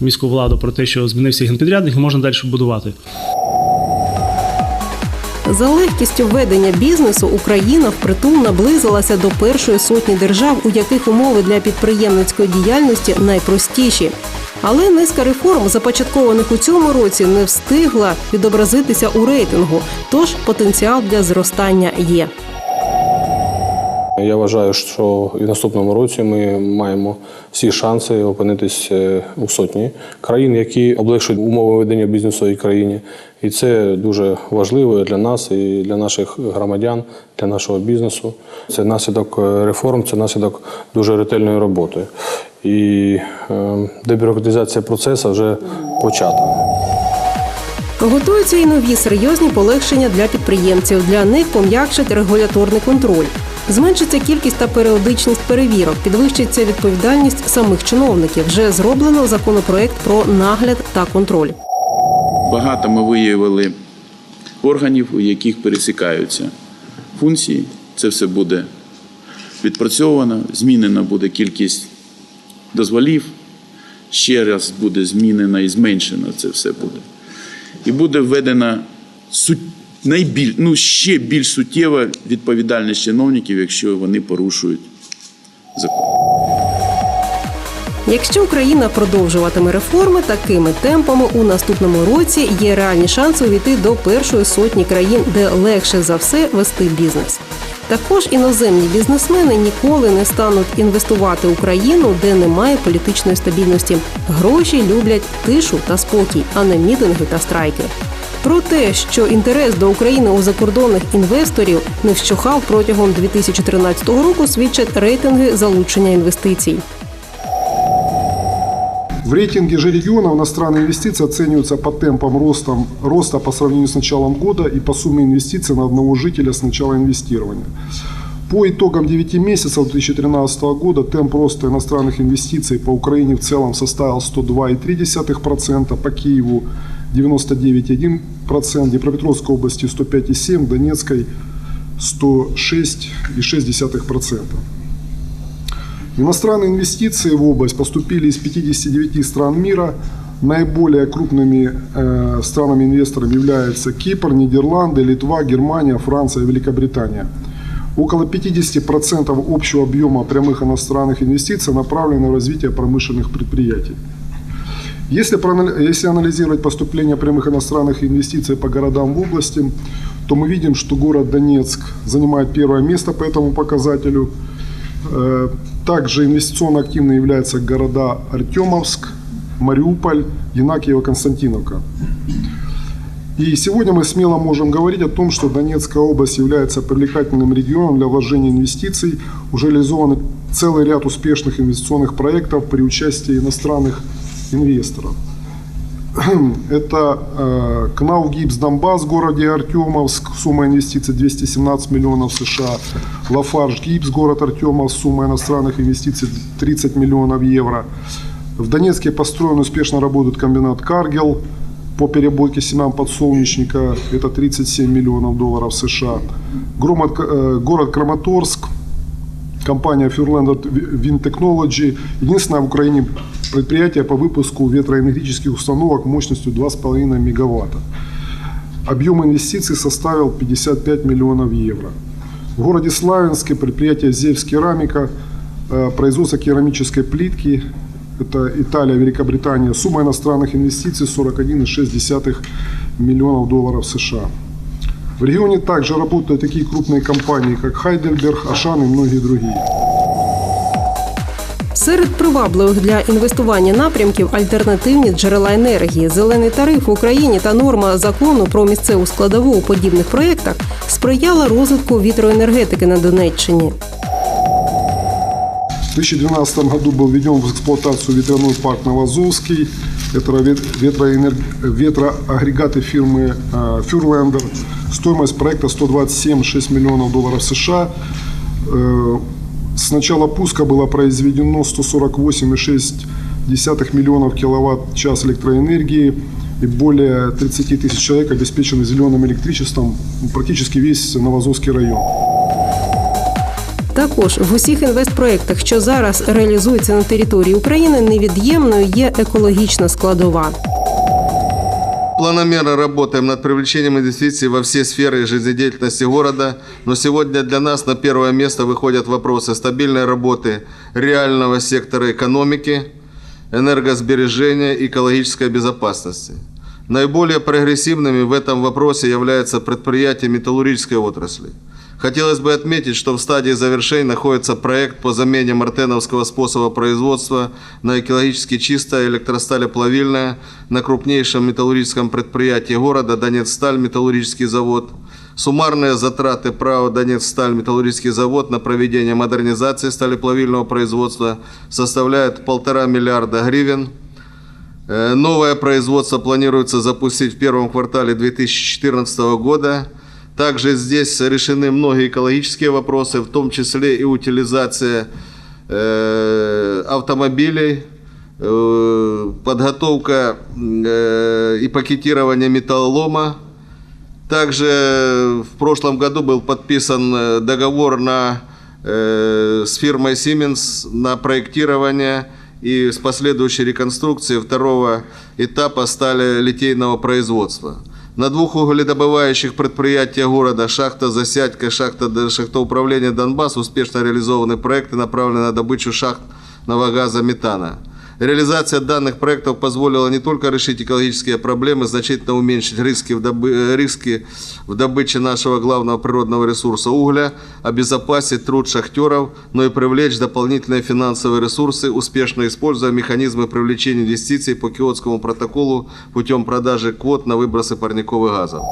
міську владу про те, що змінився генпідрядник, можна далі будувати. За легкістю ведення бізнесу Україна впритул наблизилася до першої сотні держав, у яких умови для підприємницької діяльності найпростіші. Але низка реформ, започаткованих у цьому році, не встигла відобразитися у рейтингу. Тож потенціал для зростання є. Я вважаю, що і в наступному році ми маємо всі шанси опинитись е, у сотні країн, які облегшують умови ведення бізнесу в країні. І це дуже важливо для нас і для наших громадян, для нашого бізнесу. Це наслідок е, реформ, це наслідок дуже ретельної роботи. І е, дебюрократизація процесу вже почата. Готуються і нові серйозні полегшення для підприємців. Для них пом'якшить регуляторний контроль. Зменшиться кількість та періодичність перевірок, підвищиться відповідальність самих чиновників. Вже зроблено законопроект про нагляд та контроль. Багато ми виявили органів, у яких пересікаються функції. Це все буде відпрацьовано, змінена буде кількість дозволів, ще раз буде змінена і зменшена це все буде. І буде введена суть, найбіль, ну, ще більш суттєва відповідальність чиновників, якщо вони порушують закон. Якщо Україна продовжуватиме реформи такими темпами у наступному році, є реальні шанси увійти до першої сотні країн, де легше за все вести бізнес. Також іноземні бізнесмени ніколи не стануть інвестувати у країну, де немає політичної стабільності. Гроші люблять тишу та спокій, а не мітинги та страйки. Про те, що інтерес до України у закордонних інвесторів не вщухав протягом 2013 року, свідчать рейтинги залучення інвестицій. В рейтинге же регионов иностранные инвестиции оцениваются по темпам роста, роста по сравнению с началом года и по сумме инвестиций на одного жителя с начала инвестирования. По итогам 9 месяцев 2013 года темп роста иностранных инвестиций по Украине в целом составил 102,3%, по Киеву 99,1%, Днепропетровской области 105,7%, Донецкой 106,6%. Иностранные инвестиции в область поступили из 59 стран мира. Наиболее крупными э, странами-инвесторами являются Кипр, Нидерланды, Литва, Германия, Франция, Великобритания. Около 50% общего объема прямых иностранных инвестиций направлено в развитие промышленных предприятий. Если, проанали- если анализировать поступление прямых иностранных инвестиций по городам в области, то мы видим, что город Донецк занимает первое место по этому показателю. Э, Также инвестиционно активны являются города Артемовск, Мариуполь, Янакиево, Константиновка. И сегодня мы смело можем говорить о том, что Донецкая область является привлекательным регионом для вложения инвестиций. Уже реализован целый ряд успешных инвестиционных проектов при участии иностранных инвесторов. Это э, КНАУ ГИПС Донбасс в городе Артемовск, сумма инвестиций 217 миллионов США. Лафарж ГИПС, город Артемовск, сумма иностранных инвестиций 30 миллионов евро. В Донецке построен успешно работает комбинат Каргел по переработке семян подсолнечника, это 37 миллионов долларов США. Громад- э, город Краматорск, компания Furlander Wind Technology, единственное в Украине предприятие по выпуску ветроэнергетических установок мощностью 2,5 мегаватта. Объем инвестиций составил 55 миллионов евро. В городе Славянске предприятие «Зевс Керамика», э, производство керамической плитки, это Италия, Великобритания, сумма иностранных инвестиций 41,6 миллионов долларов США. В регионе также работают такие крупные компании, как Хайдельберг, Ашан и многие другие. Серед привабливих для інвестування напрямків альтернативні джерела енергії, зелений тариф в Україні та норма закону про місцеву складову у подібних проєктах сприяла розвитку вітроенергетики на Донеччині. В 2012 году был введен в эксплуатацию ветряной парк Новозовский. Это вет- ветроэнерг- ветроагрегаты фирмы э, Furlander. Стоимость проекта 127,6 миллионов долларов США. Э, С начала пуска было произведено 148,6 миллионов киловатт-час электроэнергии и более 30 тысяч человек обеспечены зеленым электричеством практически весь Новозовский район. Також в усіх інвестпроєктах, що зараз реалізуються на території України, невід'ємною є екологічна складова. Планомерно работаем над привлечением инвестиций во все сферы жизнедеятельности города, но сегодня для нас на первое место выходят вопросы стабильной работы реального сектора экономики, энергосбережения и экологической безопасности. Наиболее прогрессивными в этом вопросе являются предприятия металлургической отрасли. Хотелось бы отметить, что в стадии завершения находится проект по замене мартеновского способа производства на экологически чистое электросталеплавильное на крупнейшем металлургическом предприятии города Донецсталь металлургический завод. Суммарные затраты ПРАО Донецсталь металлургический завод на проведение модернизации сталеплавильного производства составляют полтора миллиарда гривен. Э, Новое производство планируется запустить в первом квартале 2014 года. Также здесь решены многие экологические вопросы, в том числе и утилизация э, автомобилей, э, подготовка э, и пакетирование металлолома. Также в прошлом году был подписан э, договор на, э, с фирмой Siemens на проектирование и с последующей реконструкцией второго этапа стали литейного производства. На двух угледобывающих предприятиях города шахта «Засядька» и шахта Д- шахтоуправления «Донбасс» успешно реализованы проекты, направленные на добычу шахтного газа метана. Реализация данных проектов позволила не только решить экологические проблемы, значительно уменьшить риски в, добы- э, риски в добыче нашего главного природного ресурса угля, обезопасить труд шахтеров, но и привлечь дополнительные финансовые ресурсы, успешно используя механизмы привлечения инвестиций по Киотскому протоколу путем продажи квот на выбросы парниковых газов.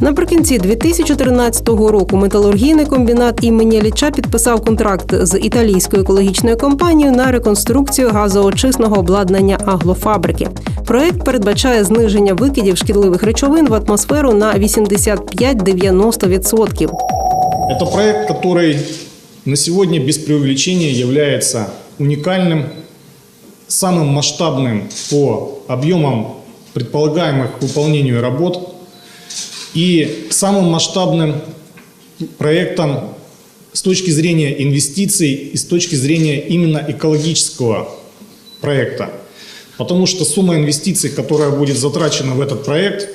Наприкінці 2013 року металургійний комбінат імені Ілліча підписав контракт з італійською екологічною компанією на реконструкцію газоочисного обладнання аглофабрики. Проект передбачає зниження викидів шкідливих речовин в атмосферу на 85-90%. Это проект, который на сегодня без преувеличения является уникальным, самым масштабным по объемам предполагаемых к выполнению работ и самым масштабным проектом с точки зрения инвестиций и с точки зрения именно экологического проекта. Потому что сумма инвестиций, которая будет затрачена в этот проект,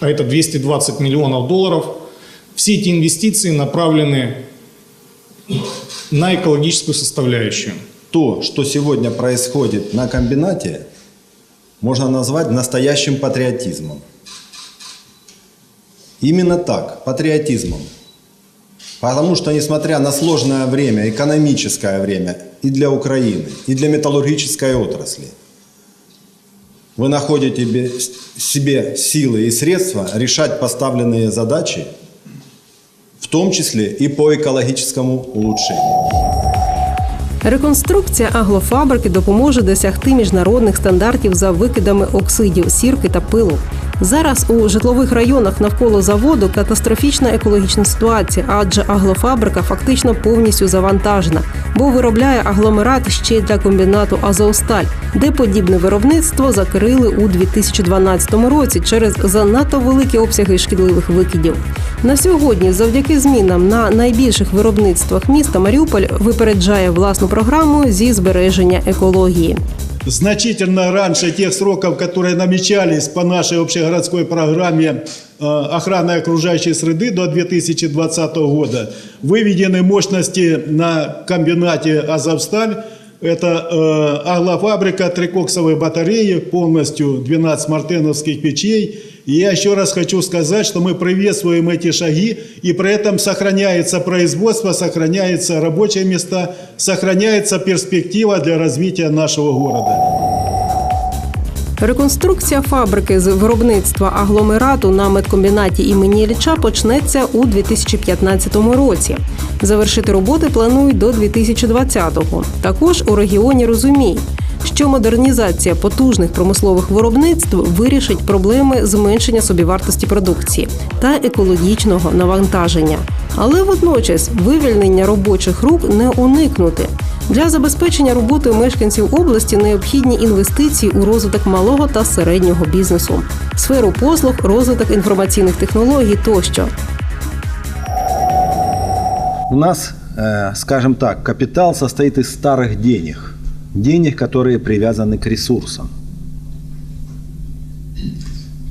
а это 220 миллионов долларов, все эти инвестиции направлены на экологическую составляющую. то, что сегодня происходит на комбинате, можно назвать настоящим патриотизмом. Именно так, патриотизмом. Потому что, несмотря на сложное время, экономическое время и для Украины, и для металлургической отрасли, вы находите бе- себе силы и средства решать поставленные задачи, в том числе и по экологическому улучшению. Реконструкція аглофабрики допоможе досягти міжнародних стандартів за викидами оксидів сірки та пилу. Зараз у житлових районах навколо заводу катастрофічна екологічна ситуація, адже аглофабрика фактично повністю завантажена, бо виробляє агломерат ще й для комбінату Азовсталь, де подібне виробництво закрили у 2012 році через занадто великі обсяги шкідливих викидів. На сьогодні, завдяки змінам на найбільших виробництвах міста, Маріуполь випереджає власну програму зі збереження екології значительно раньше тех сроков, которые намечались по нашей общегородской программе э, охраны окружающей среды до 2020 года, выведены мощности на комбинате «Азовсталь». Это э, аглофабрика, трикоксовые батареи, полностью 12 мартеновских печей. И я еще раз хочу сказать, что мы приветствуем эти шаги, и при этом сохраняется производство, сохраняются рабочие места, сохраняется перспектива для развития нашего города. Реконструкція фабрики з виробництва агломерату на медкомбінаті імені Ілліча почнеться у 2015 році. Завершити роботи планують до 2020-го. Також у регіоні розуміють, що модернізація потужних промислових виробництв вирішить проблеми зменшення собівартості продукції та екологічного навантаження. Але водночас вивільнення робочих рук не уникнути. Для забезпечення роботи мешканців області необхідні інвестиції у розвиток малого та середнього бізнесу, сферу послуг, розвиток інформаційних технологій тощо. У нас, э, скажем так, капитал состоит из старых денег. Денег, которые привязаны к ресурсам.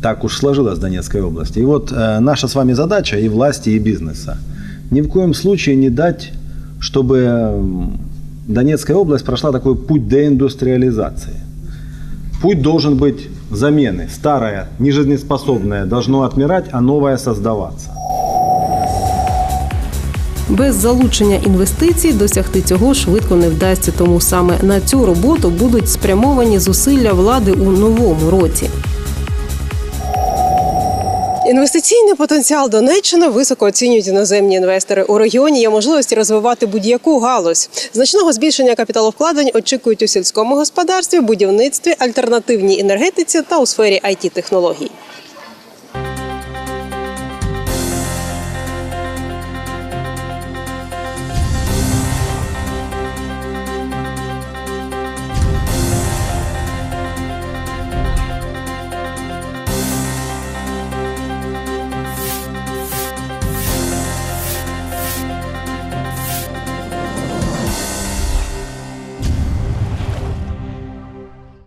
Так уж сложилось в Донецкой области. И вот э, наша с вами задача и власти, и бизнеса ни в коем случае не дать, чтобы Донецкая область прошла такой путь деиндустриализации. Путь должен быть замены. Старое, нежизнеспособное должно отмирать, а новое создаваться. Без залучення інвестицій досягти цього швидко не вдасться, тому саме на цю роботу будуть спрямовані зусилля влади у новому році. Інвестиційний потенціал Донеччини високо оцінюють іноземні інвестори. У регіоні є можливості розвивати будь-яку галузь. Значного збільшення капіталовкладень очікують у сільському господарстві, будівництві, альтернативній енергетиці та у сфері it технологій